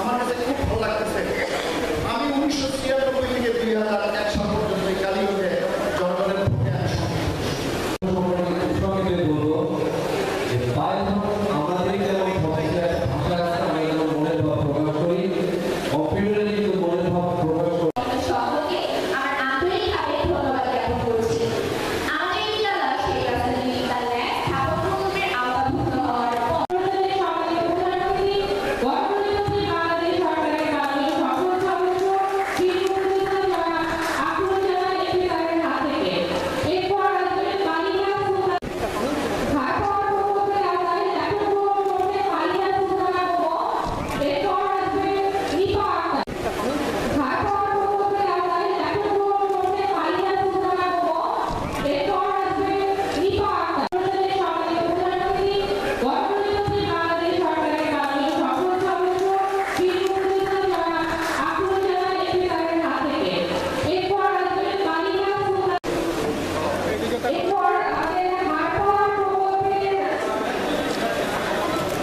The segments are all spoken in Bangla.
আমার কাছে খুব ভালো লাগতেছে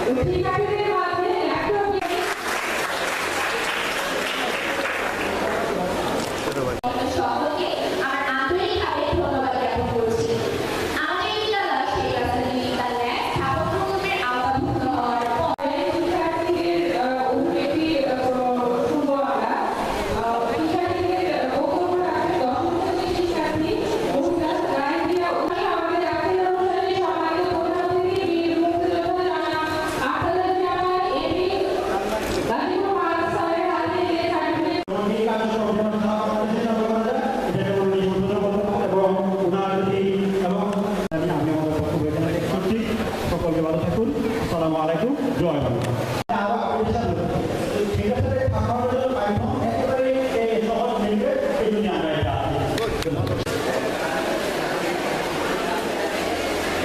Thank you. আমি আমাদের বক্তব্য এখানে শেষ করছি সকলকে ভালো থাকুন। সালাম আলাইকুম। জয় বাংলা।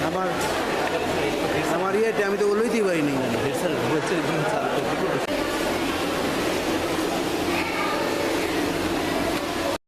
আমার আমার ইয়েটা আমি তো বলেই দিই পারিনি